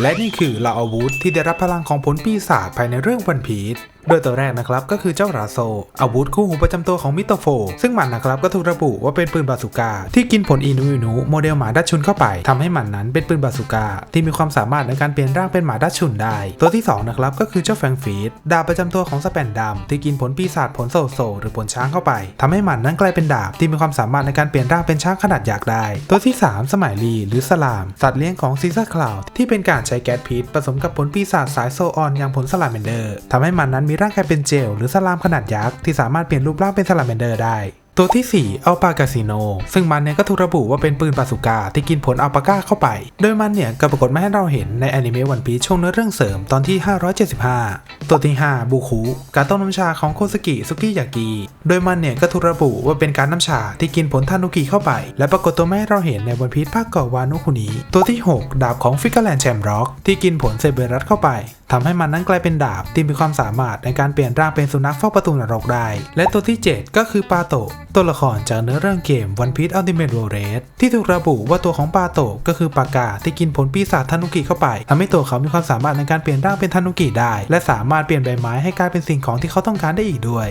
และนี่คือเหล่าอาวุธที่ได้รับพลังของผลปีศาจภายในเรื่องวันพีชโดยตัวแรกนะครับก็คือเจ้าราโซ อาวุธคู่หูประจำตัวของมิโตโฟ ซึ่งมันนะครับก็ถูกระบุว่าเป็นปืนบาสุกา ที่กินผลอินูอินุโมเดลหมาดัชชุนเข้าไปทำให้มันนั้นเป็นปืนบาสุกา ที่มีความสามารถในการเปลี่ยนร่างเป็นหมาดัชชุนได้ ตัวที่สองนะครับก็คือเจ้าแฟงฟีดดาบประจำตัวของสแปนดำที่กินผลปีศาจผลโซโซ หรือผลช้างเข้าไปทำให้มันนั้นกลายเป็นดาบที่มีความสามารถในการเปลี่ยนร่างเป็นช้างขนาดยักษ์ได้ ตัวที่ 3 สมัยลีหรือสลาม สัตว์เลี้ยงของซีซ่าคลาวที่เป็นการใช้แก๊สพิษผสมกับผลปีศาจสายโซออนอย่างผลสลาเมนเดอร์ทำให้มันนั้นมีร่างกายเป็นเจลหรือสลามขนาดยักษ์ที่สามารถเปลี่ยนรูปร่างเป็นสลาเมนเดอร์ได้ ตัวที่ 4 อัลปากาซิโน ซึ่งมันเนี่ยก็ถูกระบุว่าเป็นปืนบาสุกาที่กินผลอัลปาก้าเข้าไป โดยมันเนี่ยก็ปรากฏมาให้เราเห็นในอนิเมะวันพีชช่วงเนื้อเรื่องเสริมตอนที่ 575 ตัวที่ 5 บูคุการต้มน้ำชาของโคสกิสุกิยากิ โดยมันเนี่ยก็ถูกระบุว่าเป็นการน้ำชาที่กินผลทานุกิเข้าไป และปรากฏตัวมาให้เราเห็นในวันพีชภาคก่าวานุคุนีตัวที่ 6 ดาบของฟิกเกอร์แลนด์แชมร็อกที่กินผลเซเบรัสเข้าไปทำให้มันนั้นกลายเป็นดาบที่มีความสามารถในการเปลี่ยนร่างเป็นสุนัขเฝ้าประตูนรกได้ และตัวที่ 7 ก็คือปาโต ตัวละครจากเนื้อเรื่องเกม One Piece Ultimate w a r r ที่ถูกระบุว่าตัวของปาโตะก็คือปากาที่กินผลปีศาจทานุกิเข้าไปทำให้ตัวเขามีความสามารถในการเปลี่ยนร่างเป็นทานุกิได้ และสามารถเปลี่ยนใบไม้ให้กลายเป็นสิ่งของที่เขาต้องการได้อีกด้วย